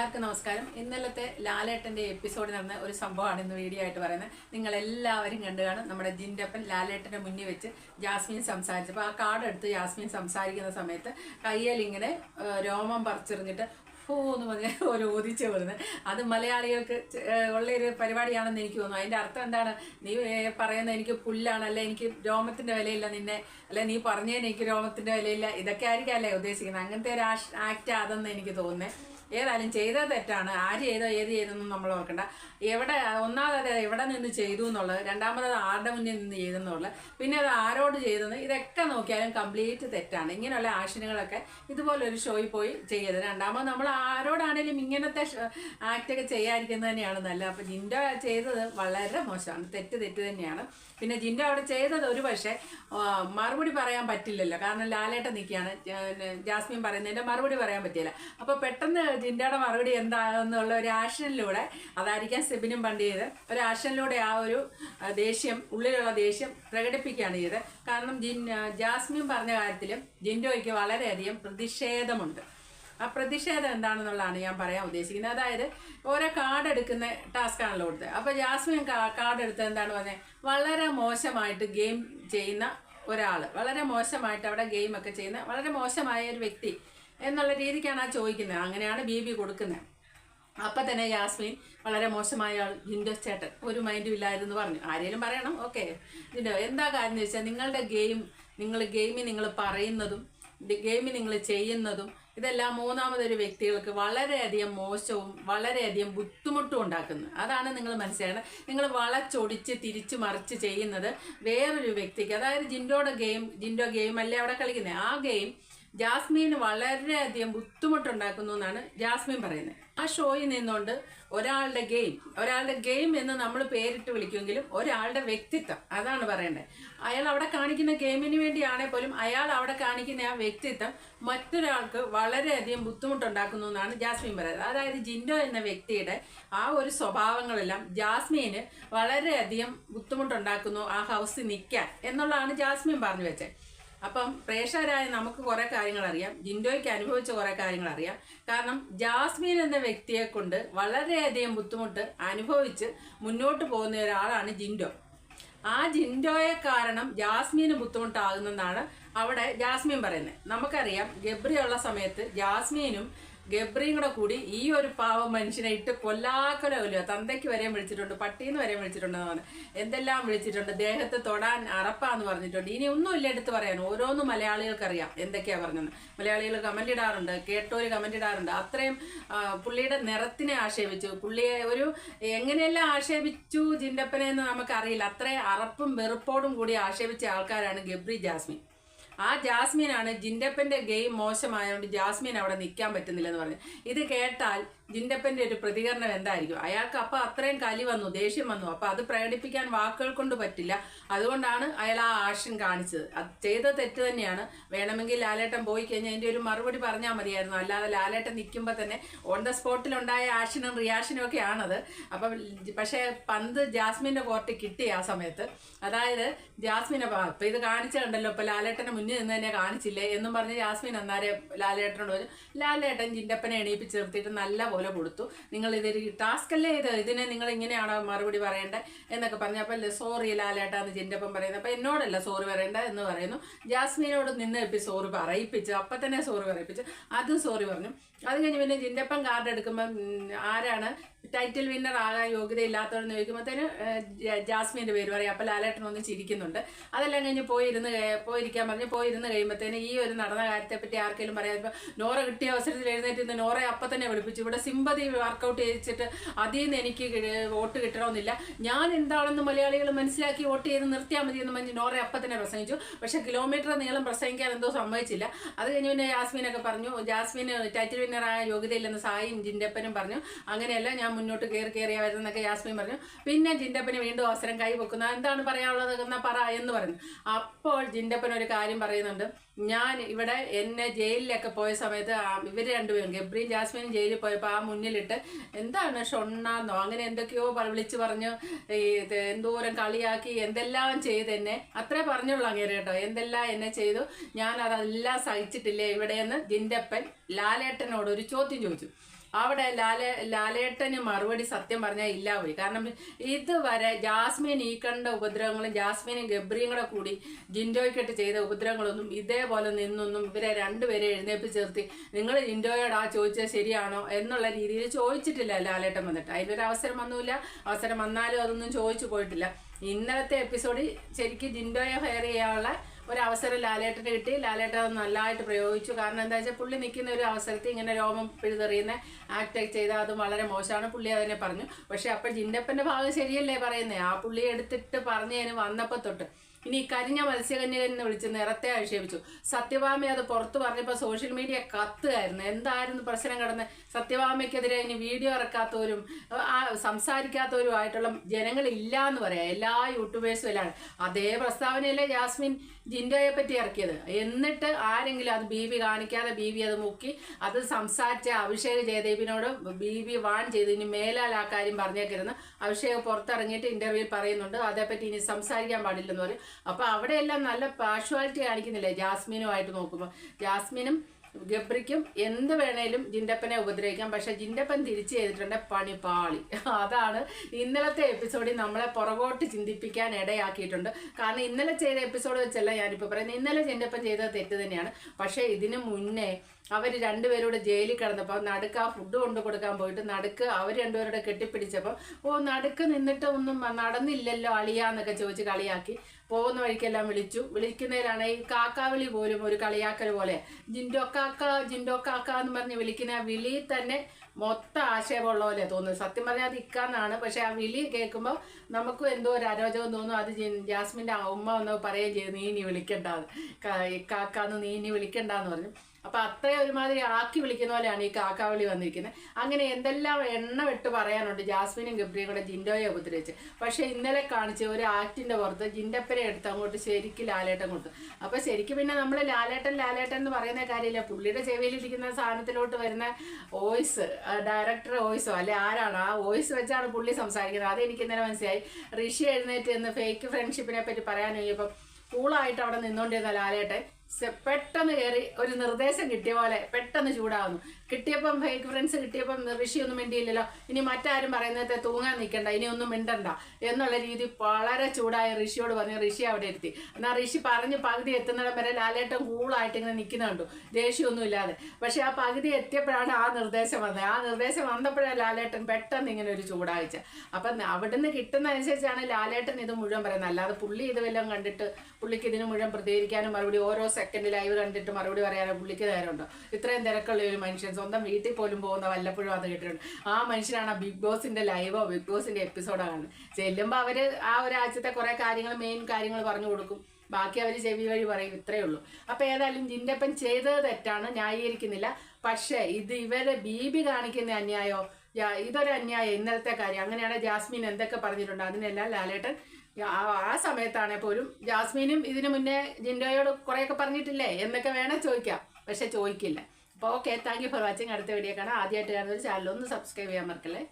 എല്ലാവർക്കും നമസ്കാരം. ഇന്നലത്തെ ലാലേട്ടന്റെ എപ്പിസോഡ് നടന്ന ഒരു സംഭവമാണ് ഇന്ന് വീഡിയോ ആയിട്ട് പറയുന്നത്. നിങ്ങൾ എല്ലാവരും കണ്ടു കാണും നമ്മുടെ ജിന്റെപ്പൻ ലാലേട്ടന്റെ മുന്നിൽ വെച്ച് ജാസ്മിൻ സംസാരിച്ചപ്പോൾ ആ കാർഡ് എടുത്ത് ജാസ്മിൻ സംസാരിക്കുന്ന സമയത്ത് കയ്യിൽ ഇങ്ങനെ രോമം പറിച്ചെറിഞ്ഞിട്ട് ഫൂ എന്ന് പറഞ്ഞ ഒരു ഓദിച്ച് വരുന്നത്. അത് മലയാളികൾക്ക് ഉള്ളൊരു പരിപാടിയാണെന്ന് എനിക്ക് തോന്നുന്നു. അതിന്റെ അർത്ഥം എന്താണ്? നീ പറയുന്നത് എനിക്ക് പുല്ലാണ്. അല്ലെ എനിക്ക് രോമത്തിന്റെ വിലയില്ല നിന്നെ. അല്ലെ നീ പറഞ്ഞതിന് എനിക്ക് രോമത്തിന്റെ വിലയില്ല. ഇതൊക്കെ ആയിരിക്കും അല്ലേ ഉദ്ദേശിക്കുന്നത്? അങ്ങനത്തെ ഒരു ആക്ട് അതെന്ന് എനിക്ക് തോന്നുന്നത് ഏതായാലും ചെയ്ത തെറ്റാണ് ആര് ചെയ്തോ ഏത് ചെയ്തെന്നും നമ്മൾ ഓർക്കണ്ട. എവിടെ ഒന്നാമത് എവിടെ നിന്ന് ചെയ്തു എന്നുള്ളത് രണ്ടാമത് ആരുടെ മുന്നിൽ നിന്ന് ചെയ്തെന്നുള്ളത് പിന്നെ അത് ആരോട് ചെയ്തെന്ന് ഇതൊക്കെ നോക്കിയാലും കംപ്ലീറ്റ് തെറ്റാണ്. ഇങ്ങനെയുള്ള ആക്ഷനുകളൊക്കെ ഇതുപോലെ ഒരു ഷോയിൽ പോയി ചെയ്യരുത്. രണ്ടാമത് നമ്മൾ ആരോടാണേലും ഇങ്ങനത്തെ ആക്റ്റൊക്കെ ചെയ്യാതിരിക്കുന്നത് തന്നെയാണ് നല്ലത്. അപ്പം ജിൻഡോ ചെയ്തത് വളരെ മോശമാണ്. തെറ്റ് തെറ്റ് തന്നെയാണ്. പിന്നെ ജിൻഡോ അവിടെ ചെയ്തത് ഒരു പക്ഷേ മറുപടി പറയാൻ പറ്റില്ലല്ലോ. കാരണം ലാലേട്ടൻ നിൽക്കുകയാണ്. ജാസ്മിൻ പറയുന്നതിന്റെ മറുപടി പറയാൻ പറ്റില്ല അപ്പോൾ പെട്ടെന്ന് ജിൻഡോയുടെ മറുപടി എന്താണെന്നുള്ള ഒരു ആക്ഷനിലൂടെ അതായിരിക്കാം സെബിനും പണ്ട് ചെയ്ത് ഒരു ആക്ഷനിലൂടെ ആ ഒരു ദേഷ്യം ഉള്ളിലുള്ള ദേഷ്യം പ്രകടിപ്പിക്കുകയാണ് ചെയ്തത്. കാരണം ജിൻ ജാസ്മിൻ പറഞ്ഞ കാര്യത്തിലും ജിൻഡോയ്ക്ക് വളരെയധികം പ്രതിഷേധമുണ്ട്. ആ പ്രതിഷേധം എന്താണെന്നുള്ളതാണ് ഞാൻ പറയാൻ ഉദ്ദേശിക്കുന്നത്. അതായത് ഓരോ കാർഡ് എടുക്കുന്ന ടാസ്ക് ആണല്ലോ കൊടുത്തത്. അപ്പോൾ ജാസ്മിൻ കാർഡ് എടുത്തത് എന്താണ് പറഞ്ഞത് വളരെ മോശമായിട്ട് ഗെയിം ചെയ്യുന്ന ഒരാൾ വളരെ മോശമായിട്ട് അവിടെ ഗെയിമൊക്കെ ചെയ്യുന്ന വളരെ മോശമായ ഒരു വ്യക്തി എന്നുള്ള രീതിക്കാണ് ആ ചോദിക്കുന്നത്. അങ്ങനെയാണ് ബി ബി കൊടുക്കുന്നത്. അപ്പം തന്നെ യാസ്മിൻ വളരെ മോശമായ ആൾ ജിൻഡോ ചേട്ടൻ. ഒരു മൈൻഡും ഇല്ലായിരുന്നു പറഞ്ഞു. ആരെങ്കിലും പറയണം? ഓക്കെ. ജിൻഡോ എന്താ കാര്യം എന്ന് വെച്ചാൽ നിങ്ങളുടെ ഗെയിം നിങ്ങൾ ഗെയിമിൽ നിങ്ങൾ പറയുന്നതും ഗെയിമിൽ നിങ്ങൾ ചെയ്യുന്നതും ഇതെല്ലാം മൂന്നാമതൊരു വ്യക്തികൾക്ക് വളരെയധികം മോശവും വളരെയധികം ബുദ്ധിമുട്ടും ഉണ്ടാക്കുന്നു. അതാണ് നിങ്ങൾ മനസ്സിലാക്കണം നിങ്ങൾ വളച്ചൊടിച്ച് തിരിച്ചു മറിച്ച് ചെയ്യുന്നത് വേറൊരു വ്യക്തിക്ക്. അതായത് ജിൻഡോയുടെ ഗെയിം ജിൻഡോ ഗെയിം അല്ലേ അവിടെ കളിക്കുന്നത്? ആ ഗെയിം ജാസ്മിന് വളരെയധികം ബുദ്ധിമുട്ടുണ്ടാക്കുന്നു എന്നാണ് ജാസ്മിൻ പറയുന്നത്. ആ ഷോയിൽ നിന്നുകൊണ്ട് ഒരാളുടെ ഗെയിം ഒരാളുടെ ഗെയിം എന്ന് നമ്മൾ പേരിട്ട് വിളിക്കുമെങ്കിലും ഒരാളുടെ വ്യക്തിത്വം അതാണ് പറയേണ്ടത്. അയാൾ അവിടെ കാണിക്കുന്ന ഗെയിമിന് വേണ്ടിയാണെങ്കിൽ പോലും അയാൾ അവിടെ കാണിക്കുന്ന ആ വ്യക്തിത്വം മറ്റൊരാൾക്ക് വളരെയധികം ബുദ്ധിമുട്ടുണ്ടാക്കുന്നു എന്നാണ് ജാസ്മിൻ പറയുന്നത്. അതായത് ജിൻഡോ എന്ന വ്യക്തിയുടെ ആ ഒരു സ്വഭാവങ്ങളെല്ലാം ജാസ്മിന് വളരെയധികം ബുദ്ധിമുട്ടുണ്ടാക്കുന്നു ആ ഹൗസിൽ നിൽക്കാൻ എന്നുള്ളതാണ് ജാസ്മിൻ പറഞ്ഞു വെച്ചത്. അപ്പം പ്രേക്ഷകരായ നമുക്ക് കുറേ കാര്യങ്ങൾ അറിയാം. ജിൻഡോയ്ക്ക് അനുഭവിച്ച കുറേ കാര്യങ്ങൾ അറിയാം. കാരണം ജാസ്മീൻ എന്ന വ്യക്തിയെ കൊണ്ട് വളരെയധികം ബുദ്ധിമുട്ട് അനുഭവിച്ച് മുന്നോട്ട് പോകുന്ന ഒരാളാണ് ജിൻഡോ. ആ ജിൻഡോയെ കാരണം ജാസ്മീന് ബുദ്ധിമുട്ടാകുന്നെന്നാണ് അവിടെ ജാസ്മീൻ പറയുന്നത്. നമുക്കറിയാം ഗബ്രിയുള്ള സമയത്ത് ജാസ്മിനും ഗബ്രിയും കൂടെ കൂടി ഈ ഒരു പാവം മനുഷ്യനെ ഇട്ട് കൊല്ലാക്കൊലവില്ല തന്തയ്ക്ക് വരെയും വിളിച്ചിട്ടുണ്ട് പട്ടീന്ന് വരെയും വിളിച്ചിട്ടുണ്ടെന്ന് പറഞ്ഞു എന്തെല്ലാം വിളിച്ചിട്ടുണ്ട്? ദേഹത്ത് തൊടാൻ അറപ്പാന്ന് പറഞ്ഞിട്ടുണ്ട്. ഇനി ഒന്നുമില്ല എടുത്ത് പറയാൻ. ഓരോന്നും മലയാളികൾക്കറിയാം എന്തൊക്കെയാ പറഞ്ഞത്. മലയാളികൾ കമന്റ് ഇടാറുണ്ട് കേട്ടോര് കമന്റ് ഇടാറുണ്ട്. അത്രയും പുള്ളിയുടെ നിറത്തിനെ ആക്ഷേപിച്ചു. പുള്ളിയെ ഒരു എങ്ങനെയെല്ലാം ആക്ഷേപിച്ചു ജിൻഡപ്പനെ എന്ന് നമുക്കറിയില്ല. അത്രയും അറപ്പും വെറുപ്പോടും കൂടി ആക്ഷേപിച്ച ആൾക്കാരാണ് ഗബ്രി ജാസ്മിൻ. ആ ജാസ്മിനാണ് ജിൻഡപ്പന്റെ ഗെയിം മോശമായതുകൊണ്ട് ജാസ്മിൻ അവിടെ നിൽക്കാൻ പറ്റുന്നില്ലെന്ന് പറഞ്ഞു. ഇത് കേട്ടാൽ ജിൻഡപ്പന്റെ ഒരു പ്രതികരണം എന്തായിരിക്കും? അയാൾക്ക് അപ്പൊ അത്രയും കലി വന്നു ദേഷ്യം വന്നു. അപ്പൊ അത് പ്രകടിപ്പിക്കാൻ വാക്കുകൾ കൊണ്ട് പറ്റില്ല. അതുകൊണ്ടാണ് അയാൾ ആ ആക്ഷൻ കാണിച്ചത്. അത് ചെയ്ത തെറ്റ് തന്നെയാണ്. വേണമെങ്കിൽ ലാലേട്ടൻ പോയി കഴിഞ്ഞാൽ അതിന്റെ ഒരു മറുപടി പറഞ്ഞാൽ മതിയായിരുന്നു. അല്ലാതെ ലാലേട്ടൻ നിൽക്കുമ്പോൾ തന്നെ ഓൺ ദ സ്പോട്ടിൽ ഉണ്ടായ ആക്ഷനും റിയാക്ഷനും ഒക്കെ ആണത് അപ്പം പക്ഷേ പന്ത് ജാസ്മിന്റെ കോർട്ട് കിട്ടി ആ സമയത്ത്. അതായത് ജാസ്മിനെ ഇപ്പൊ ഇത് കാണിച്ചുണ്ടല്ലോ ഇപ്പൊ ലാലേട്ടനെ മുന്നിൽ നിന്ന് തന്നെ കാണിച്ചില്ലേ എന്നും പറഞ്ഞ് ജാസ്മിൻ അന്നാരെ ലാലേട്ടനോട് പറഞ്ഞു ലാലേട്ടൻ ജിൻഡപ്പനെ എണീപ്പിച്ച് നിർത്തിയിട്ട് നല്ല പോലെ കൊടുത്തു. നിങ്ങൾ ഇതൊരു ടാസ്ക് അല്ലേ ഇത്? ഇതിനെ നിങ്ങൾ ഇങ്ങനെയാണോ മറുപടി പറയേണ്ടത് എന്നൊക്കെ പറഞ്ഞു അപ്പോൾ സോറി ലാലേട്ടാന്ന് ജിന്റെപ്പം പറയുന്നത് അപ്പം എന്നോടല്ല സോറി പറയേണ്ട എന്ന് പറയുന്നു. ജാസ്മിനോട് നിന്ന് ഇപ്പം സോറി പറയിപ്പിച്ചു. അപ്പം തന്നെ സോറി പറയിപ്പിച്ചു. അതും സോറി പറഞ്ഞു. അത് കഴിഞ്ഞ് പിന്നെ ജിൻഡപ്പൻ കാർഡ് എടുക്കുമ്പം ആരാണ്? ടൈറ്റിൽ വിന്നർ ആകാൻ യോഗ്യതയില്ലാത്തവരെന്ന് ചോദിക്കുമ്പോഴത്തേന് ജാസ്മിന്റെ പേര് പറയും. അപ്പോൾ ലാലേട്ടൻ ഒന്ന് ചിരിക്കുന്നുണ്ട്. അതെല്ലാം കഴിഞ്ഞ് പോയിരുന്ന് പോയിരിക്കാൻ പറഞ്ഞ് പോയിരുന്ന് കഴിയുമ്പോഴത്തേന് ഈ ഒരു നടന്ന കാര്യത്തെപ്പറ്റി ആർക്കെങ്കിലും പറയാം ഇപ്പം നോറ കിട്ടിയ അവസരത്തിൽ എഴുന്നേറ്റ് നിന്ന് നോറയെ അപ്പം തന്നെ വിളിപ്പിച്ചു. ഇവിടെ സിമ്പതി വർക്കൗട്ട് ചെയ്യിച്ചിട്ട് അതിൽ നിന്ന് എനിക്ക് വോട്ട് കിട്ടണമെന്നില്ല. ഞാൻ എന്താണെന്ന് മലയാളികൾ മനസ്സിലാക്കി വോട്ട് ചെയ്ത് നിർത്തിയാൽ മതി എന്ന് പറഞ്ഞ് നോറ അപ്പം തന്നെ പ്രസംഗിച്ചു. പക്ഷേ കിലോമീറ്റർ നീളം പ്രസംഗിക്കാൻ എന്തോ സമ്മതിച്ചില്ല. അത് കഴിഞ്ഞ് പിന്നെ ജാസ്മിനൊക്കെ പറഞ്ഞു ജാസ്മിന് ടൈറ്റിൽ വിന്നറായ യോഗ്യതയില്ലെന്ന് സായും ജിൻഡപ്പനും പറഞ്ഞു. അങ്ങനെയല്ല ഞാൻ മുന്നോട്ട് കയറി കയറിയാ യാസ്മിൻ പറഞ്ഞു. പിന്നെ ജിൻഡപ്പന് വീണ്ടും അവസരം കൈ വെക്കുന്ന എന്താണ് പറയാനുള്ളത് എന്നാ പറ എന്ന് പറഞ്ഞു. അപ്പോൾ ജിൻഡപ്പൻ ഒരു കാര്യം പറയുന്നുണ്ട്. ഞാൻ ഇവിടെ എന്നെ ജയിലിലൊക്കെ പോയ സമയത്ത് ഇവർ രണ്ടുപേരും ഗബ്രിയും ജാസ്മിനും ജയിലിൽ പോയപ്പോൾ ആ മുന്നിലിട്ട് എന്താണ് ഷൊണ്ണാന്നോ? അങ്ങനെ എന്തൊക്കെയോ വിളിച്ചു പറഞ്ഞു. എന്തോരം കളിയാക്കി എന്തെല്ലാം ചെയ്ത് എന്നെ. അത്രേ പറഞ്ഞുള്ളൂ അങ്ങേര് കേട്ടോ. എന്തെല്ലാം എന്നെ ചെയ്തു. ഞാൻ അതെല്ലാം സഹിച്ചിട്ടില്ലേ ഇവിടെയെന്ന് ജിൻഡപ്പൻ ലാലേട്ടനോട് ഒരു ചോദ്യം ചോദിച്ചു. അവിടെ ലാലേ ലാലേട്ടന് മറുപടി സത്യം പറഞ്ഞാൽ ഇല്ല പോയി. കാരണം ഇതുവരെ ജാസ്മിൻ ഈ കണ്ട ഉപദ്രവങ്ങളും ജാസ്മിനും ഗബ്രിയും കൂടെ കൂടി ജിൻഡോയ്ക്കിട്ട് ചെയ്ത ഉപദ്രവങ്ങളൊന്നും ഇതേപോലെ നിന്നൊന്നും ഇവരെ രണ്ടുപേരെ എഴുന്നേപ്പിച്ച് നിർത്തി. നിങ്ങൾ ജിൻഡോയോട് ആ ചോദിച്ചത് ശരിയാണോ എന്നുള്ള രീതിയിൽ ചോദിച്ചിട്ടില്ല ലാലേട്ടൻ വന്നിട്ട്. അതിനൊരു അവസരം വന്നില്ല അവസരം വന്നാലും അതൊന്നും ചോദിച്ചു പോയിട്ടില്ല. ഇന്നലത്തെ എപ്പിസോഡിൽ ശരിക്കും ജിൻഡോയെ ഹെയർ ചെയ്യാനുള്ള ഒരു അവസരം ലാലേട്ടന് കിട്ടി. ലാലേട്ടൻ നല്ലതായിട്ട് പ്രയോഗിച്ചു. കാരണം എന്താ വെച്ചാൽ പുള്ളി നിൽക്കുന്ന ഒരു അവസരത്തിൽ ഇങ്ങനെ രോമം പിഴുതെറിയുന്ന ആക്ട് ചെയ്താൽ അത് വളരെ മോശമാണ്. പുള്ളി അതിനെ പറഞ്ഞു. പക്ഷെ അപ്പം ജിൻഡപ്പന്റെ ഭാഗം ശരിയല്ലേ പറയുന്നത് ആ പുള്ളി എടുത്തിട്ട് പറഞ്ഞതിന് വന്നപ്പോൾ തൊട്ട് ഇനി കരിഞ്ഞ മത്സ്യകന്യകൻ എന്ന് വിളിച്ച് നിറത്തെ ആക്ഷേപിച്ചു. സത്യഭാമ അത് പുറത്ത് പറഞ്ഞപ്പോൾ സോഷ്യൽ മീഡിയ കത്തുകയായിരുന്നു. എന്തായിരുന്നു പ്രശ്നം കിടന്ന്? സത്യഭാമയ്ക്കെതിരെ ഇനി വീഡിയോ ഇറക്കാത്തവരും ആ സംസാരിക്കാത്തവരും ആയിട്ടുള്ള ജനങ്ങളില്ല എന്ന് പറയാം. എല്ലാ യൂട്യൂബേഴ്സും എല്ലാം അതേ പ്രസ്താവനയല്ലേ ജാസ്മിൻ ജിൻഡോയെ പറ്റി ഇറക്കിയത്. എന്നിട്ട് ആരെങ്കിലും അത് ബി ബി കാണിക്കാതെ ബി ബി അത് മുക്കി അത് സംസാരിച്ച അഭിഷേക് ജയദേവിനോട് ബി ബി വാൺ ചെയ്ത് ഇനി മേലാൽ ആ കാര്യം പറഞ്ഞേക്കരുന്ന് അഭിഷേക് പുറത്തിറങ്ങിയിട്ട് ഇന്റർവ്യൂവിൽ പറയുന്നുണ്ട്. അതേപ്പറ്റി ഇനി സംസാരിക്കാൻ പാടില്ലെന്ന് പറയും. അപ്പൊ അവിടെയെല്ലാം നല്ല പാഷ്വാലിറ്റി കാണിക്കുന്നില്ലേ? ജാസ്മിനുമായിട്ട് നോക്കുമ്പോൾ ജാസ്മിനും ഗബ്രിക്കും എന്ത് വേണേലും ജിൻഡപ്പനെ ഉപദ്രവിക്കാം. പക്ഷെ ജിൻഡപ്പൻ തിരിച്ചു ചെയ്തിട്ടുണ്ട് പണി പാളി. അതാണ് ഇന്നലത്തെ എപ്പിസോഡിൽ നമ്മളെ പുറകോട്ട് ചിന്തിപ്പിക്കാൻ ഇടയാക്കിയിട്ടുണ്ട്. കാരണം ഇന്നലെ ചെയ്ത എപ്പിസോഡ് വെച്ചല്ല ഞാനിപ്പോൾ പറയുന്നത്. ഇന്നലെ ജിൻഡപ്പൻ ചെയ്തത് തെറ്റ് തന്നെയാണ്. പക്ഷേ ഇതിനു മുന്നേ അവർ രണ്ടുപേരോട് ജയിലിൽ കിടന്നപ്പോൾ നടുക്ക് ആ ഫുഡ് കൊണ്ടു കൊടുക്കാൻ പോയിട്ട് നടുക്ക് അവർ രണ്ടുപേരോട് കെട്ടിപ്പിടിച്ചപ്പോൾ ഓ നടുക്ക് നിന്നിട്ട് ഒന്നും നടന്നില്ലല്ലോ അളിയാന്നൊക്കെ ചോദിച്ച് കളിയാക്കി. പോകുന്ന വഴിക്കെല്ലാം വിളിച്ചു. വിളിക്കുന്നതിലാണ് ഈ കാക്കാവിളി പോലും ഒരു കളിയാക്കൽ പോലെ. ജിൻഡോ കാക്ക ജിൻഡോ കാക്ക എന്ന് പറഞ്ഞ് വിളിക്കുന്ന ആ വിളി തന്നെ മൊത്തം ആശയമുള്ള പോലെ തോന്നുന്നു. സത്യം പറഞ്ഞാൽ അത് ഇക്കാന്നാണ്. പക്ഷെ ആ വിളി കേൾക്കുമ്പോൾ നമുക്കും എന്തോ ഒരു അരോചകം തോന്നും. അത് ജാസ്മിന്റെ ഉമ്മ ഒന്ന് പറയുകയും ചെയ്തു. നീ ഇനി വിളിക്കണ്ടാന്ന്. കാക്കാന്ന് നീ ഇനി വിളിക്കണ്ടെന്ന് പറഞ്ഞു. അപ്പൊ അത്രയും ഒരുമാതിരി ആക്കി വിളിക്കുന്ന പോലെയാണ് ഈ കാക്കാവിളി വന്നിരിക്കുന്നത്. അങ്ങനെ എന്തെല്ലാം എണ്ണ വിട്ട് പറയാനുണ്ട് ജാസ്മിനും ഗബ്രിയും കൂടെ ജിൻഡോയെ ഉപദ്രവിച്ച്. പക്ഷെ ഇന്നലെ കാണിച്ച ഒരു ആക്ടിന്റെ പുറത്ത് ജിൻഡപ്പനെ എടുത്ത് അങ്ങോട്ട് ശരിക്കും ലാലേട്ടൻ കൊടുത്തു. അപ്പൊ ശരിക്കും പിന്നെ നമ്മൾ ലാലേട്ടൻ ലാലേട്ടൻ എന്ന് പറയുന്ന കാര്യമില്ല. പുള്ളിയുടെ ചെവിയിലിരിക്കുന്ന സാധനത്തിലോട്ട് വരുന്ന വോയിസ് ഡയറക്ടർ വോയിസോ അല്ലെ ആരാണ് ആ വോയിസ് വെച്ചാണ് പുള്ളി സംസാരിക്കുന്നത്. അത് എനിക്ക് ഇന്നലെ മനസ്സിലായി. ഋഷി എഴുന്നേറ്റ് എന്ന് ഫേക്ക് ഫ്രണ്ട്ഷിപ്പിനെ പറ്റി പറയാൻ കഴിയുമ്പോൾ കൂളായിട്ട് അവിടെ നിന്നുകൊണ്ടിരുന്ന ലാലേട്ടൻ പെട്ടെന്ന് കയറി ഒരു നിർദ്ദേശം കിട്ടിയ പോലെ പെട്ടെന്ന് ചൂടാവുന്നു. കിട്ടിയപ്പം ഫേക്ക് ഫ്രണ്ട്സ് കിട്ടിയപ്പം ഋഷിയൊന്നും മിണ്ടിയില്ലല്ലോ. ഇനി മറ്റാരും പറയുന്നത് തൂങ്ങാൻ നിൽക്കണ്ട ഇനി ഒന്നും മിണ്ടണ്ട എന്നുള്ള രീതി വളരെ ചൂടായ ഋഷിയോട് പറഞ്ഞു. ഋഷി അവിടെ എത്തി എന്നാൽ ഋഷി പറഞ്ഞ് പകുതി എത്തുന്നിടം വരെ ലാലേട്ടൻ കൂളായിട്ട് ഇങ്ങനെ നിൽക്കുന്ന കണ്ടു. ദേഷ്യമൊന്നും ഇല്ലാതെ. പക്ഷെ ആ പകുതി എത്തിയപ്പോഴാണ് ആ നിർദ്ദേശം വന്നത്. ആ നിർദ്ദേശം വന്നപ്പോഴാണ് ലാലേട്ടൻ പെട്ടെന്ന് ഇങ്ങനെ ഒരു ചൂടാഴ്ച. അപ്പം അവിടുന്ന് കിട്ടുന്ന അനുസരിച്ചാണ് ലാലേട്ടൻ ഇത് മുഴുവൻ പറയുന്നത്. അല്ലാതെ പുള്ളി ഇത് കണ്ടിട്ട് പുള്ളിക്ക് ഇതിന് മുഴുവൻ പ്രതികരിക്കാനും മറുപടി ഓരോ സെക്കൻഡ് ലൈവ് കണ്ടിട്ട് മറുപടി പറയാനോ പുള്ളിക്ക് നേരമുണ്ടോ? ഇത്രയും തിരക്കുള്ള ഒരു മനുഷ്യൻ സ്വന്തം വീട്ടിൽ പോലും പോകുന്ന വല്ലപ്പോഴും അത് കേട്ടിട്ടുണ്ട്. ആ മനുഷ്യനാണ് ബിഗ് ബോസിന്റെ ലൈവോ ബിഗ് ബോസിന്റെ എപ്പിസോഡോ കാണുന്നത്. ചെല്ലുമ്പോൾ അവർ ആ ഒരാഴ്ചത്തെ കുറെ കാര്യങ്ങൾ മെയിൻ കാര്യങ്ങൾ പറഞ്ഞു കൊടുക്കും. ബാക്കി അവർ ചെവി വഴി പറയും ഇത്രയേ ഉള്ളൂ. അപ്പം ഏതായാലും ജിന്റെപ്പൻ ചെയ്തത് തെറ്റാണ് ന്യായീകരിക്കുന്നില്ല. പക്ഷേ ഇത് ഇവരെ ബീബി കാണിക്കുന്ന അന്യായോ? ഇതൊരു അന്യായം? ഇന്നലത്തെ കാര്യം. അങ്ങനെയാണ് ജാസ്മിൻ എന്തൊക്കെ പറഞ്ഞിട്ടുണ്ട്? അതിനെല്ലാം ലാലേട്ടൻ ആ സമയത്താണെ പോലും ജാസ്മിനും ഇതിനു മുന്നേ ജിൻഡോയോട് കുറേയൊക്കെ പറഞ്ഞിട്ടില്ലേ? എന്നൊക്കെ വേണേൽ ചോദിക്കാം. പക്ഷെ ചോദിക്കില്ല. അപ്പോൾ okay thank you for watching അടുത്ത വീഡിയോ കാണാം. ആദ്യമായിട്ട് കാണുന്ന ഒരു ചാനൽ ഒന്ന് സബ്സ്ക്രൈബ് ചെയ്യാൻ മറക്കല്ലേ?